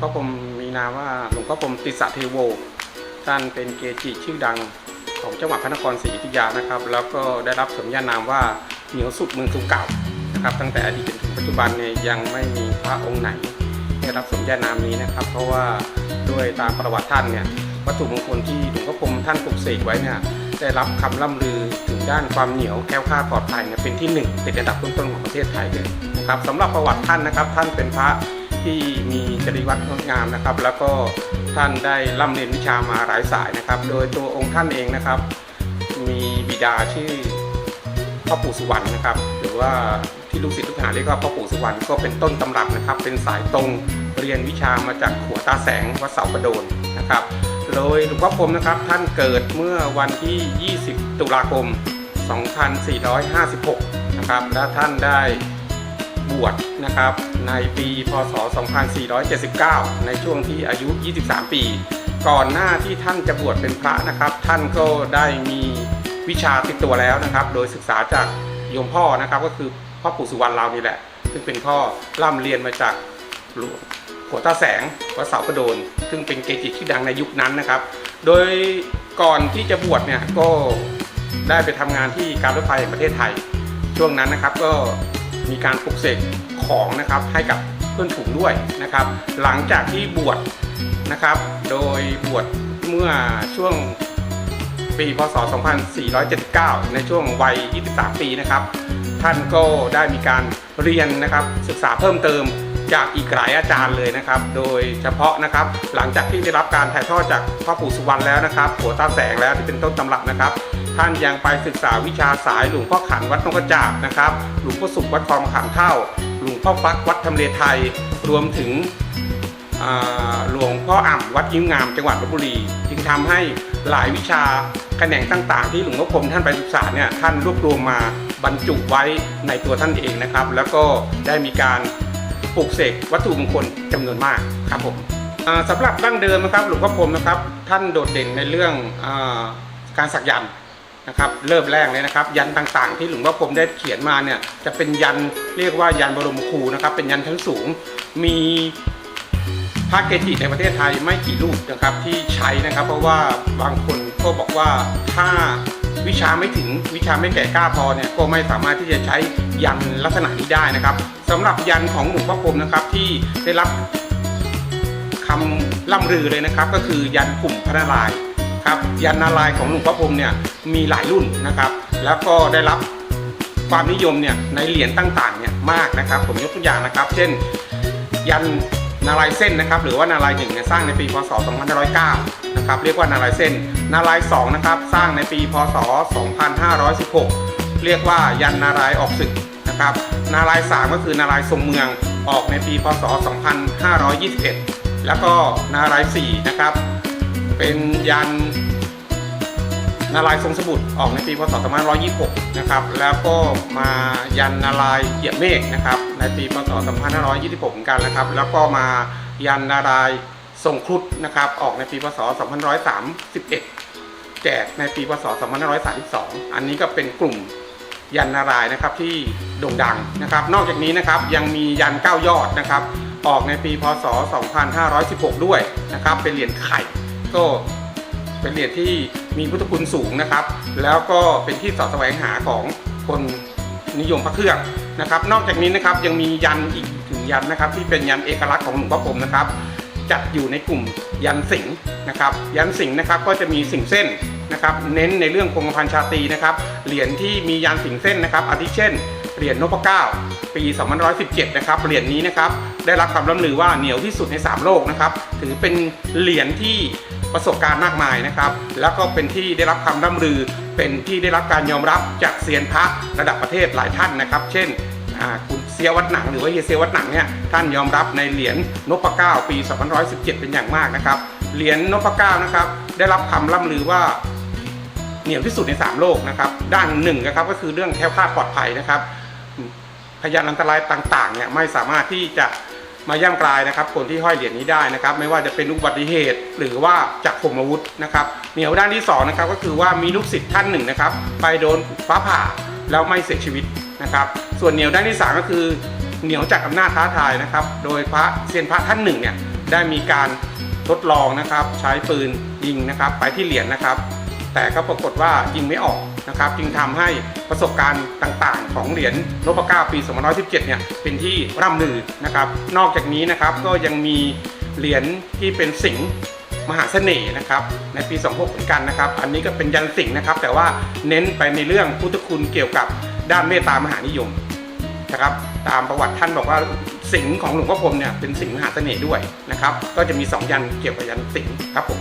พ่อพรหลวงพ่อผมติสะเทโว ท่านเป็นเกจิชื่อดังของจังหวัดพระนครศรีอยุธยานะครับ แล้วก็ได้รับสมญานามว่าเหนียวสุดเมืองสุเก่านะครับ ตั้งแต่อดีตจนถึงปัจจุบันเนี่ยยังไม่มีพระองค์ไหนได้รับสมญานามนี้นะครับ เพราะว่าด้วยตามประวัติท่านเนี่ยวัตถุมงคลที่หลวงพ่อพรมท่านปลุกเสกไว้เนี่ยได้รับคำล่ำลือถึงด้านความเหนียวแค้วคลาปลอดภัยเนี่ยเป็นที่หนึ่งติดอันดับต้นๆของประเทศไทยเลยนะครับสำหรับประวัติท่านนะครับ ท่านเป็นพระ ที่มีจริยวัตรงดงามนะครับ แล้วก็ท่านได้ร่ำเรียนวิชามาหลายสายนะครับ โดยตัวองค์ท่านเองนะครับ มีบิดาชื่อพ่อปู่สุวรรณนะครับ หรือว่าที่ลูกศิษย์ลูกหาเรียกว่าพ่อปู่สุวรรณก็เป็นต้นตำรับนะครับ เป็นสายตรงเรียนวิชามาจากขัวตาแสงวัดเสาประโดนนะครับ โดยหลวงพ่อพรมนะครับท่านเกิดเมื่อวันที่ 20 ตุลาคม 2456 นะครับ และท่านได้ บวชนะครับ ในปีพศ 2479 ในช่วงที่อายุ 23 ปี ก่อนหน้าที่ท่านจะบวชเป็นพระนะครับ ท่านก็ได้มีวิชาติดตัวแล้วนะครับ โดยศึกษาจากโยมพ่อนะครับก็คือพ่อปู่สุวรรณเรานี่แหละ ซึ่งเป็นพ่อร่ำเรียนมาจากหลวงหัวตาแสงวัดเสาประโดน ซึ่งเป็นเกจิที่ดังในยุคนั้นนะครับ โดยก่อนที่จะบวชเนี่ยก็ได้ไปทำงานที่การรถไฟแห่งประเทศไทย ช่วงนั้นนะครับก็ มีการปลุกเสกของนะครับให้กับเพื่อนฝูงด้วยนะครับ หลังจากที่บวชนะครับ โดยบวชเมื่อช่วงปีพศ 2479 ในช่วงวัย 23 ปีนะครับ ท่านก็ได้มีการเรียนนะครับศึกษาเพิ่มเติมจากอีกหลายอาจารย์เลยนะครับ โดยเฉพาะนะครับ หลังจากที่ได้รับการถ่ายทอดจากพ่อปู่สุวรรณแล้วนะครับหัวตาแสงแล้วที่เป็นต้นตำรับนะครับ ท่านยังไปศึกษาวิชาสายหลวงพ่อขันวัดนงกระจาบนะครับ หลวงพ่อสุขวัดคลองขามเท่า หลวงพ่อฟักวัดทำเลไทย รวมถึงหลวงพ่ออ่ำวัดยิ้มงามจังหวัดลบบุรี จึงทำให้หลายวิชาแขนงต่างๆ ที่หลวงพ่อคมท่านไปศึกษาเนี่ยท่านรวบรวมมาบรรจุไว้ในตัวท่านเองนะครับ แล้วก็ได้มีการปลูกเสกวัตถุมงคลจำนวนมากครับผมอ่าสำหรับดั้งเดิมนะครับหลวงพ่อพรมนะครับ ท่านโดดเด่นในเรื่องอการสักยันต์ นะครับเริ่มแรกเลยนะครับ ยันต่างๆ ที่หลวงพ่อพรมได้เขียนมาเนี่ยจะเป็นยันเรียกว่ายันบรมครูนะครับ เป็นยันชั้นสูงมีพระเกจิในประเทศไทยไม่กี่รูปนะครับที่ใช้นะครับ เพราะว่าบางคนก็บอกว่าถ้าวิชาไม่ถึงวิชาไม่แก่กล้าพอเนี่ยก็ไม่สามารถที่จะใช้ยันลักษณะนี้ได้นะครับสำหรับยันของหลวงพ่อพรมนะครับที่ได้รับคำล่ำลือเลยนะครับ ก็คือยันกลุ่มพระนารายณ์ ครับยันนารายของหลวงพ่อพรมเนี่ยมีหลายรุ่นนะครับ แล้วก็ได้รับความนิยมเนี่ยในเหรียญต่างๆเนี่ยมากนะครับ ผมยกตัวอย่างนะครับ เช่น ยันนารายเส้นนะครับหรือว่านารายหนึ่งเนี่ยสร้างในปีพศ 2509 นะครับเรียกว่านารายเส้น นารายสองนะครับสร้างในปีพศ 2516 เรียกว่ายันนารายออกศึกนะครับ นารายสามก็คือนารายทรงเมืองออกในปีพศ 2521 แล้วก็นารายสี่นะครับ เป็นยันนารายทรงสมุทรออกในปีพศ2526 นะครับ แล้วก็มายันนารายเหยียบเมฆนะครับ ในปีพศ2526 เหมือนกันนะครับ แล้วก็มายันนารายทรงครุฑนะครับ ออกในปีพศ2531 แจกในปีพศ2532 อันนี้ก็เป็นกลุ่มยันนารายนะครับที่โด่งดังนะครับ นอกจากนี้นะครับยังมียันเก้ายอดนะครับ ออกในปีพศ 2516 ด้วยนะครับ เป็นเหรียญไข่ ก็เป็นเหรียญที่มีพุทธคุณสูงนะครับ แล้วก็เป็นที่สอดแสวงหาของคนนิยมพระเครื่องนะครับ นอกจากนี้นะครับยังมียันอีกถึงยันนะครับ ที่เป็นยันเอกลักษณ์ของหลวงพ่อพรมนะครับ จัดอยู่ในกลุ่มยันสิงห์นะครับ ยันสิงห์นะครับก็จะมีสิงเส้นนะครับ เน้นในเรื่องคงกระพันชาตีนะครับ เหรียญที่มียันสิงห์เส้นนะครับ อาทิเช่นเหรียญนพเก้าปี2517 นะครับ เหรียญนี้นะครับได้รับความร่ำลือว่าเหนียวที่สุดใน 3 โลกนะครับ ถือเป็นเหรียญที่ ประสบการณ์มากมายนะครับ แล้วก็เป็นที่ได้รับคำร่ำลือ เป็นที่ได้รับการยอมรับจากเซียนพระระดับประเทศหลายท่านนะครับ เช่นคุณเซียวัดหนังหรือว่าเฮียเซียวัดหนังเนี่ยท่านยอมรับในเหรียญนพเก้าปี2517 เป็นอย่างมากนะครับ เหรียญนพเก้านะครับได้รับคำล่ำลือว่าเหนียวที่สุดใน 3 โลกนะครับด้านหนึ่งนะครับก็คือเรื่องแคล้วคลาดปลอดภัยนะครับพยานอันตรายต่างๆเนี่ยไม่สามารถที่จะ มาย่ำกลายนะครับคนที่ห้อยเหรียญนี้ได้นะครับ ไม่ว่าจะเป็นอุบัติเหตุ หรือว่าจากขมอาวุธนะครับเหนียวด้านที่สองนะครับก็คือว่ามีลูกศิษย์ท่านหนึ่งนะครับ ไปโดนฟ้าผ่าแล้วไม่เสียชีวิตนะครับ ส่วนเหนียวด้านที่สามก็คือ เหนียวจากอำนาจท้าทายนะครับ โดยพระเซียนพระท่านหนึ่งเนี่ยได้มีการทดลองนะครับ ใช้ปืนยิงนะครับ ไปที่เหรียญนะครับ แต่ก็ปรากฏว่ายิงไม่ออกนะครับจึงทำให้ประสบการณ์ต่างๆ ของเหรียญนพเก้าปี2517เนี่ยเป็นที่ร่ำลือนะครับ นอกจากนี้นะครับก็ยังมีเหรียญที่เป็นสิงห์มหาเสน่ห์นะครับในปี 26 เหมือนกันนะครับ อันนี้ก็เป็นยันสิงนะครับ แต่ว่าเน้นไปในเรื่องพุทธคุณเกี่ยวกับด้านเมตตามหานิยมนะครับตามประวัติท่านบอกว่าสิงของหลวงพ่อพรมเนี่ยเป็นสิงห์มหาเสน่ห์ด้วยนะครับ ก็จะมี 2 ยันเกี่ยวกับยันสิงครับผม